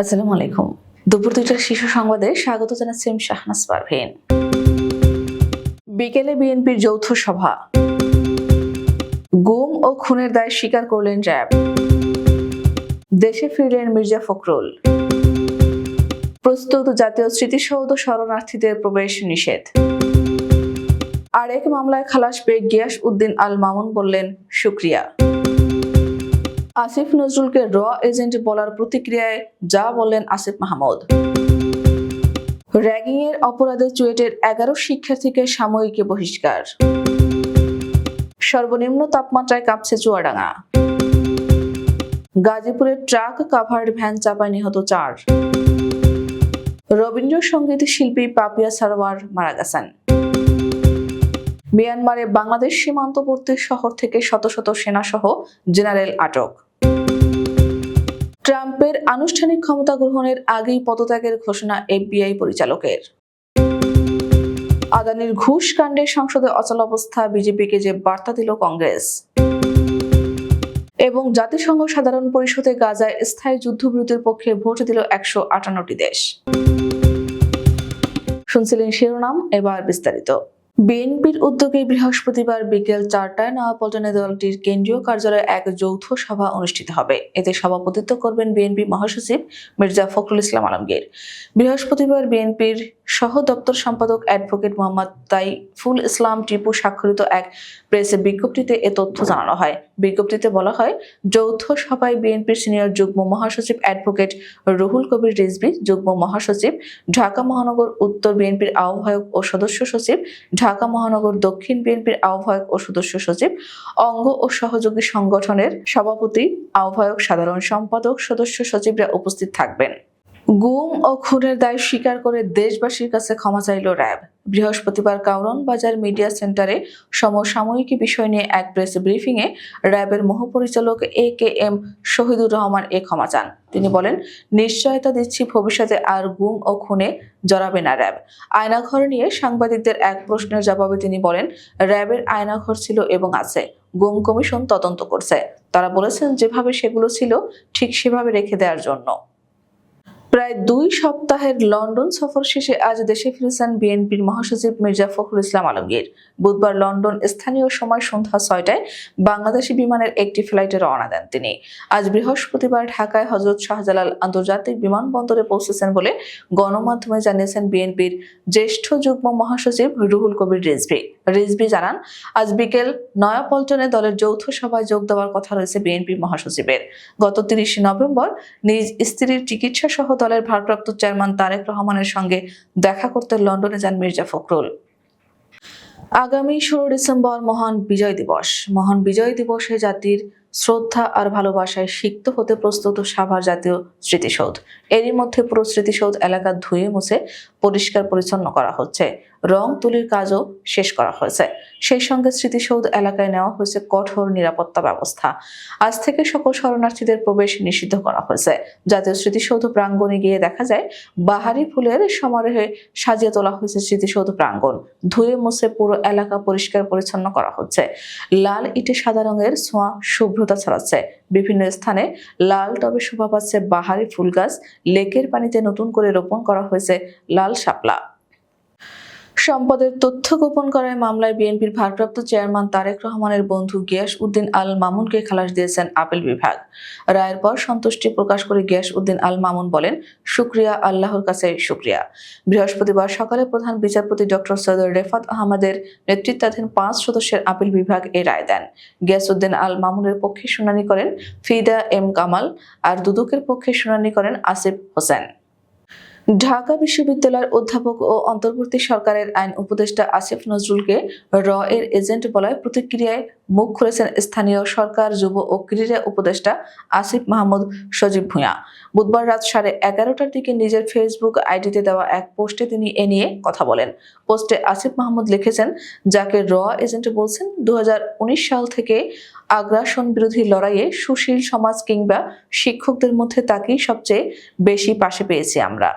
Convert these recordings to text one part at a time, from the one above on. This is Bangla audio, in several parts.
আসসালামু আলাইকুম দুপুর দুইটার শিশু সংবাদে স্বাগত জানাচ্ছি শাহনাজ পারভীন। বিকেলে বিএনপির যৌথ সভা। গুম ও খুনের দায় স্বীকার করলেন র্যাব। দেশে ফিরলেন মির্জা ফখরুল। প্রস্তুত জাতীয় স্মৃতিসৌধ শরণার্থীদের প্রবেশ নিষেধ। আরেক মামলায় খালাস পেয়ে গিয়াস উদ্দিন আল মামুন বললেন, শুক্রিয়া। আসিফ নজরুলকে র এজেন্ট বলার প্রতিক্রিয়ায় যা বললেন আসিফ মাহমুদ। র্যাগিং এর অপরাধে চুয়েটের এগারো শিক্ষার্থীকে সাময়িক বহিষ্কার। সর্বনিম্ন তাপমাত্রায় কাঁপছে চুয়াডাঙ্গা। গাজীপুরের ট্রাক কাভার্ড ভ্যান চাপায় নিহত চার। রবীন্দ্রসঙ্গীত শিল্পী পাপিয়া সারোয়ার মারা গেছেন। মিয়ানমারে বাংলাদেশ সীমান্তবর্তী শহর থেকে শত শত সেনাসহ জেনারেল আটক। ট্রাম্পের আনুষ্ঠানিক ক্ষমতা গ্রহণের আগেই পদত্যাগের ঘোষণা এফবিআই পরিচালকের। আদানির ঘুষ কাণ্ডে সংসদে অচলাবস্থা বিজেপিকে যে বার্তা দিল কংগ্রেস। এবং জাতিসংঘ সাধারণ পরিষদে গাজায় স্থায়ী যুদ্ধবিরতির পক্ষে ভোট দিল একশো আটান্নটি দেশ। শুনছিলেন শিরোনাম, এবার বিস্তারিত। বিএনপির উদ্যোগে বৃহস্পতিবার বিকেল চারটায় নয়াপল্টনে দলটির কেন্দ্রীয় কার্যালয়ে এক যৌথ সভা অনুষ্ঠিত হবে। এতে সভাপতিত্ব করবেন বিএনপি মহাসচিব মির্জা ফখরুল ইসলাম আলমগীর। বৃহস্পতিবার বিএনপির সহ দপ্তর সম্পাদক অ্যাডভোকেট মোহাম্মদ তাইফুল ইসলাম টিপু স্বাক্ষরিত এক প্রেস বিজ্ঞপ্তিতে এ তথ্য জানানো হয়। বিজ্ঞপ্তিতে বলা হয়, যৌথ সভায় বিএনপির সিনিয়র যুগ্ম মহাসচিব অ্যাডভোকেট রুহুল কবির রিজভি, যুগ্ম মহাসচিব ঢাকা মহানগর উত্তর বিএনপির আহ্বায়ক ও সদস্য সচিব, ঢাকা মহানগর দক্ষিণ বিএনপির আহ্বায়ক ও সদস্য সচিব, অঙ্গ ও সহযোগী সংগঠনের সভাপতি, আহ্বায়ক সাধারণ সম্পাদক, সদস্য সচিবরা উপস্থিত থাকবেন। গুম ও খুনের দায় স্বীকার করে দেশবাসীর কাছে ক্ষমা চাইল র্যাব। বৃহস্পতিবার কাউরন বাজার মিডিয়া সেন্টারে সমসাময়িক বিষয় নিয়ে এক প্রেস ব্রিফিংয়ে র্যাবের মহাপরিচালক A K M Shahidur Rahman এ ক্ষমা চান। তিনি বলেন, নিশ্চয়তা দিচ্ছি ভবিষ্যতে আর গুম ও খুনে জড়াবে না র্যাব। আয়নাঘর নিয়ে সাংবাদিকদের এক প্রশ্নের জবাবে তিনি বলেন, র্যাবের আয়নাঘর ছিল এবং আছে। গুম কমিশন তদন্ত করছে। তারা বলেছেন, যেভাবে সেগুলো ছিল, ঠিক সেভাবে রেখে দেওয়ার জন্য। প্রায় দুই সপ্তাহের লন্ডন সফর শেষে আজ দেশে ফিরেছেন বিএনপির মহাসচিব মির্জা ফখরুল ইসলাম আলমগীর। বুধবার লন্ডন স্থানীয় সময় সন্ধ্যা ছয়টায় বাংলাদেশি বিমানের একটি ফ্লাইটে রওনা দেন তিনি। আজ বৃহস্পতিবার ঢাকায় হজরত শাহজালাল আন্তর্জাতিক বিমানবন্দরে পৌঁছেছেন বলে গণমাধ্যমে জানিয়েছেন বিএনপির জ্যেষ্ঠ যুগ্ম মহাসচিব রুহুল কবির রিজভি। রিজভি জানান, আজ বিকেল নয়াপল্টনে দলের যৌথ সভায় যোগ দেওয়ার কথা রয়েছে বিএনপি মহাসচিবের। গত তিরিশে নভেম্বর নিজ স্ত্রীর চিকিৎসা সহ দলের ভারপ্রাপ্ত চেয়ারম্যান তারেক রহমানের সঙ্গে দেখা করতে লন্ডনে যান মির্জা ফখরুল। আগামী ষোলো ডিসেম্বর মহান বিজয় দিবস। মহান বিজয় দিবসে জাতির শ্রদ্ধা আর ভালোবাসায় সিক্ত হতে প্রস্তুত সাভার জাতীয় স্মৃতিসৌধ। এরই মধ্যে পুরো স্মৃতিসৌধ এলাকা ধুয়ে মুছে পরিষ্কার পরিচ্ছন্ন করা হচ্ছে। রং, তুলির কাজও শেষ করা হয়েছে। সেই সঙ্গে স্মৃতিসৌধ এলাকায় নেওয়া হয়েছে কঠোর নিরাপত্তা ব্যবস্থা। আজ থেকে সকল শরণার্থীদের প্রবেশ নিষিদ্ধ করা হয়েছে। জাতীয় স্মৃতিসৌধ প্রাঙ্গণে গিয়ে দেখা যায়, বাহারি ফুলের সমারোহে সাজিয়ে তোলা হয়েছে স্মৃতিসৌধ প্রাঙ্গণ। ধুয়ে মুছে পুরো এলাকা পরিষ্কার পরিচ্ছন্ন করা হচ্ছে। লাল ইটে সাদা রঙের ছোঁয়া শুভ্রতা ছড়াচ্ছে। বিভিন্ন স্থানে লাল টবে শোভা পাচ্ছে বাহারি ফুল গাছ লেকের পানিতে নতুন করে রোপণ করা হয়েছে লাল শাপলা। সম্পদের তথ্য গোপন করার মামলায় বিএনপির ভারপ্রাপ্ত চেয়ারম্যান তারেক রহমানের বন্ধু গিয়াস উদ্দিন আল মামুনকে খালাস দিয়েছেন আপিল বিভাগ। রায়ের পর সন্তুষ্টি প্রকাশ করে গিয়াস উদ্দিন আল মামুন বলেন, শুক্রিয়া, আল্লাহর কাছে শুক্রিয়া। বৃহস্পতিবার সকালে প্রধান বিচারপতি ডক্টর সৈয়দ রেফাত আহমদের নেতৃত্বাধীন পাঁচ সদস্যের আপিল বিভাগ এ রায় দেন। গ্যাস উদ্দিন আল মামুনের পক্ষে শুনানি করেন ফিদা এম কামাল আর দুদকের পক্ষে শুনানি করেন আসিফ হোসেন। ঢাকা বিশ্ববিদ্যালয়ের অধ্যাপক ও অন্তর্বর্তী সরকারের আইন উপদেষ্টা আসিফ নজরুলকে র এর এজেন্ট বলায় প্রতিক্রিয়ায় মুখ খুলেছেন স্থানীয় সরকার, যুব ও ক্রীড়া উপদেষ্টা আসিফ মাহমুদ সজীব ভূঁইয়া। বুধবার রাত সাড়ে এগারোটার দিকে নিজের ফেসবুক আইডিতে দেওয়া এক পোস্টে তিনি এ নিয়ে কথা বলেন। পোস্টে আসিফ মাহমুদ লিখেছেন, যাকে র এজেন্ট বলছেন দু হাজার উনিশ সাল থেকে আগ্রাসন বিরোধী লড়াইয়ে সুশীল সমাজ কিংবা শিক্ষকদের মধ্যে তাকেই সবচেয়ে বেশি পাশে পেয়েছি আমরা।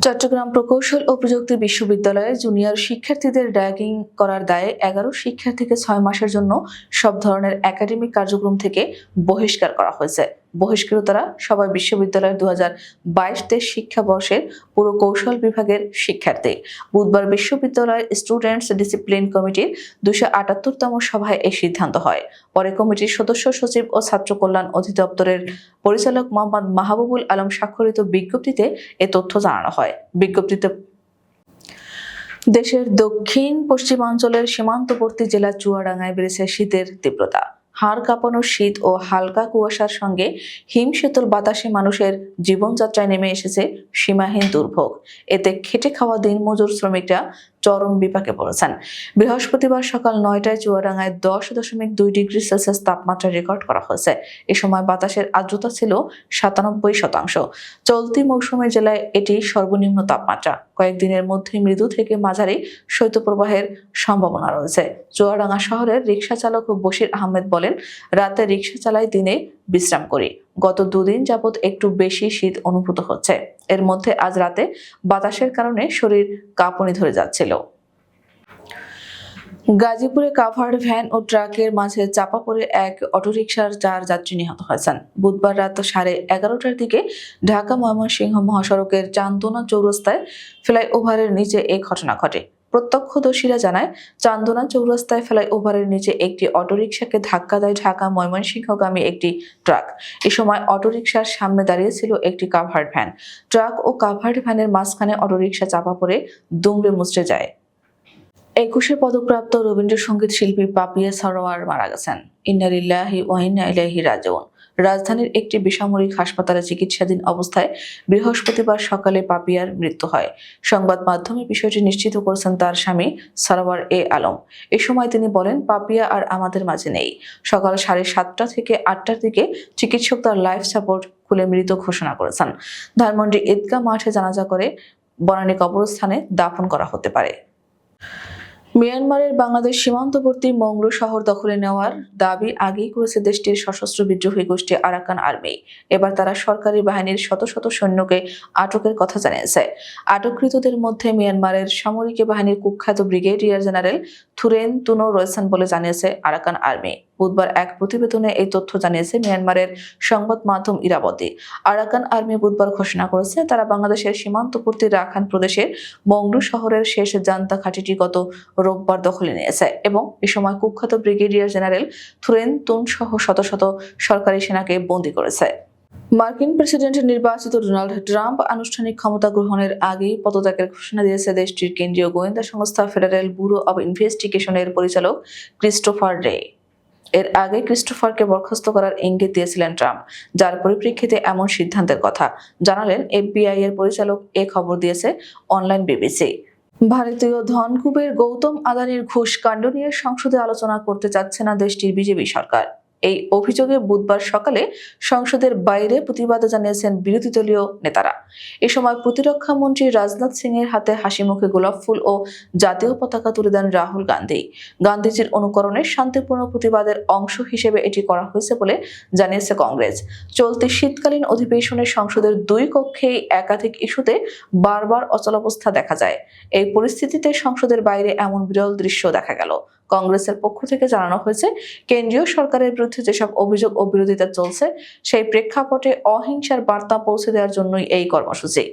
চট্টগ্রাম প্রকৌশল ও প্রযুক্তি বিশ্ববিদ্যালয়ে জুনিয়র শিক্ষার্থীদের র্যাগিং করার দায়ে এগারো শিক্ষার্থীকে ছয় মাসের জন্য সব ধরনের একাডেমিক কার্যক্রম থেকে বহিষ্কার করা হয়েছে। বহিষ্কৃতরা সবাই বিশ্ববিদ্যালয়ের দু হাজার বাইশ তেইশ শিক্ষাবর্ষের পুরো কৌশল বিভাগের শিক্ষার্থী। বুধবার বিশ্ববিদ্যালয়ের স্টুডেন্টস ডিসিপ্লিন কমিটির দুশো আটাত্তরতম সভায় এই সিদ্ধান্ত হয়। পরে কমিটির সদস্য সচিব ও ছাত্র কল্যাণ অধিদপ্তরের পরিচালক মোহাম্মদ মাহবুবুল আলম স্বাক্ষরিত বিজ্ঞপ্তিতে এ তথ্য জানানো হয়। বিজ্ঞপ্তিতে দেশের দক্ষিণ পশ্চিমাঞ্চলের সীমান্তবর্তী জেলা চুয়াডাঙ্গায় বেড়েছে শীতের তীব্রতা। হাড় কাঁপানো শীত ও হালকা কুয়াশার সঙ্গে হিমশীতল বাতাসে মানুষের জীবনযাত্রায় নেমে এসেছে সীমাহীন দুর্ভোগ। এতে খেটে খাওয়া দিন মজুর শ্রমিকরা চরম বিপাকে পড়েছেন। বৃহস্পতিবার সকাল নয়টায় চুয়াডাঙ্গায় দশ দশমিক দুই ডিগ্রি সেলসিয়াস তাপমাত্রা রেকর্ড করা হয়েছে। এ সময় বাতাসের আর্দ্রতা ছিল সাতানব্বই শতাংশ। চলতি মৌসুমে জেলায় এটি সর্বনিম্ন তাপমাত্রা। কয়েকদিনের মধ্যে মৃদু থেকে মাঝারি শৈত্যপ্রবাহের সম্ভাবনা রয়েছে। চুয়াডাঙ্গা শহরের রিক্সা চালক বশির আহমেদ বলেন, রাতে রিক্সা চালাই দিনে বিশ্রাম করি। গত দুদিন যাবৎ একটু বেশি শীত অনুভূত হচ্ছে। এর মধ্যে আজ রাতে বাতাসের কারণে শরীর কাঁপুনি ধরে যাচ্ছিল। গাজীপুরে কাভার্ড ভ্যান ও ট্রাকের মাঝে চাপা পড়ে এক অটোরিকশার চার যাত্রী নিহত হয়েছেন। বুধবার রাত সাড়ে এগারোটার দিকে ঢাকা ময়মনসিংহ মহাসড়কের চান্দনা চৌরাস্তায় ফ্লাইওভারের নিচে এই ঘটনা ঘটে। প্রত্যক্ষদর্শীরা জানায়, চান্দনা চৌরাস্তায় ফ্লাইওভারের নিচে একটি অটোরিকশাকে ধাক্কা দেয় ঢাকা ময়মনসিংহগামী একটি ট্রাক এ সময় অটোরিকশার সামনে দাঁড়িয়ে ছিল একটি কাভার্ড ভ্যান ট্রাক ও কাভার্ড ভ্যানের মাঝখানে অটোরিকশা চাপা পড়ে দুমড়ে মুচড়ে যায়। একুশে পদকপ্রাপ্ত রবীন্দ্রসঙ্গীত শিল্পী পাপিয়া সরোয়ার মারা গেছেন। ইন্নারিল্লাহি ওয়াহিনা ইলাহি রাজন রাজধানীর একটি বেসামরিক হাসপাতালে চিকিৎসাধীন অবস্থায় বৃহস্পতিবার সকালে পাপিয়ার মৃত্যু হয়। সংবাদ মাধ্যমে বিষয়টি নিশ্চিত করেছেন তার স্বামী সারোয়ার এ আলম। এ সময় তিনি বলেন, পাপিয়া আর আমাদের মাঝে নেই। সকাল সাড়ে সাতটা থেকে আটটার দিকে চিকিৎসক তার লাইফ সাপোর্ট খুলে মৃত ঘোষণা করেছেন। ধানমন্ডি ঈদগাহ মাঠে জানাজা করে বনানী কবরস্থানে দাফন করা হতে পারে। মিয়ানমারের বাংলাদেশ সীমান্তবর্তী মংলো শহর দখলে নেওয়ার দাবি আগেই করেছে দেশটির সশস্ত্র বিদ্রোহী গোষ্ঠী আরাকান আর্মি। এবার তারা সরকারি বাহিনীর শত শত সৈন্যকে আটকের কথা জানিয়েছে। আটককৃতদের মধ্যে মিয়ানমারের সামরিক বাহিনীর কুখ্যাত ব্রিগেডিয়ার জেনারেল থুরেন তুনো রয়েছেন বলে জানিয়েছে আরাকান আর্মি। বুধবার এক প্রতিবেদনে এই তথ্য জানিয়েছে মিয়ানমারের সংবাদ মাধ্যম ইরাবতী। আরাকান আর্মি বুধবার ঘোষণা করেছে, তারা বাংলাদেশের সীমান্তবর্তী রাখান প্রদেশের মংডু শহরের শেষ জান্তা ঘাঁটিটি গত রোববার দখলে নিয়েছে এবং এ সময় কুখ্যাত ব্রিগেডিয়ার জেনারেল থুরেন তুন সহ শত শত সরকারি সেনাকে বন্দী করেছে। মার্কিন প্রেসিডেন্ট নির্বাচিত ডোনাল্ড ট্রাম্প আনুষ্ঠানিক ক্ষমতা গ্রহণের আগেই পদত্যাগের ঘোষণা দিয়েছে দেশটির কেন্দ্রীয় গোয়েন্দা সংস্থা ফেডারেল ব্যুরো অব ইনভেস্টিগেশনের পরিচালক ক্রিস্টোফার রে। এর আগে ক্রিস্টোফারকে বরখাস্ত করার ইঙ্গিত দিয়েছিলেন ট্রাম্প, যার পরিপ্রেক্ষিতে এমন সিদ্ধান্তের কথা। জানালেন, এফবিআই এর পরিচালক এ খবর দিয়েছে অনলাইন বিবিসি। ভারতীয় ধনকুবের গৌতম আদানির ঘুষ কাণ্ড নিয়ে সংসদে আলোচনা করতে চাচ্ছে না দেশটির বিজেপি সরকার। এই অভিযোগে বুধবার সকালে সংসদের বাইরে প্রতিবাদ জানিয়েছেন বিরোধী দলীয় নেতারা। এ সময় প্রতিরক্ষা মন্ত্রী রাজনাথ সিং এর হাতে হাসি মুখে গোলাপ ফুল ও জাতীয় পতাকা তুলে দেন রাহুল গান্ধী। গান্ধীজির অনুকরণে শান্তিপূর্ণ প্রতিবাদের অংশ হিসেবে এটি করা হয়েছে বলে জানিয়েছে কংগ্রেস। চলতি শীতকালীন অধিবেশনে সংসদের দুই কক্ষেই একাধিক ইস্যুতে বারবার অচলাবস্থা দেখা যায়। এই পরিস্থিতিতে সংসদের বাইরে এমন বিরল দৃশ্য দেখা গেল। কংগ্রেসের পক্ষ থেকে জানানো হয়েছে, কেন্দ্রীয় সরকারের বিরুদ্ধে যেসব অভিযোগ ও বিরোধিতা চলছে, সেই প্রেক্ষাপটে অহিংসার বার্তা পৌঁছে দেওয়ার জন্যই এই কর্মসূচি।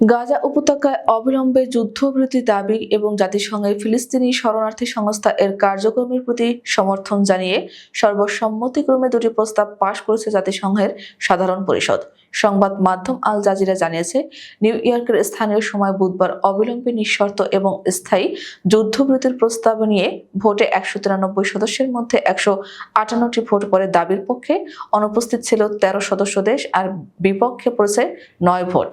গাজা উপত্যকায় অবিলম্বে যুদ্ধবিরতি দাবি এবং জাতিসংঘের ফিলিস্তিনি শরণার্থী সংস্থা এর কার্যক্রমের প্রতি সমর্থন জানিয়ে সর্বসম্মতিক্রমে দুটি প্রস্তাব পাশ করেছে জাতিসংঘের সাধারণ পরিষদ। সংবাদ মাধ্যম আল জাজিরা জানিয়েছে, নিউ ইয়র্কের স্থানীয় সময় বুধবার অবিলম্বে নিঃশর্ত এবং স্থায়ী যুদ্ধবিরতির প্রস্তাব নিয়ে ভোটে একশো তিরানব্বই সদস্যের মধ্যে একশো আটান্নটি ভোট পরে দাবির পক্ষে অনুপস্থিত ছিল তেরো সদস্য দেশ আর বিপক্ষে পড়েছে নয় ভোট।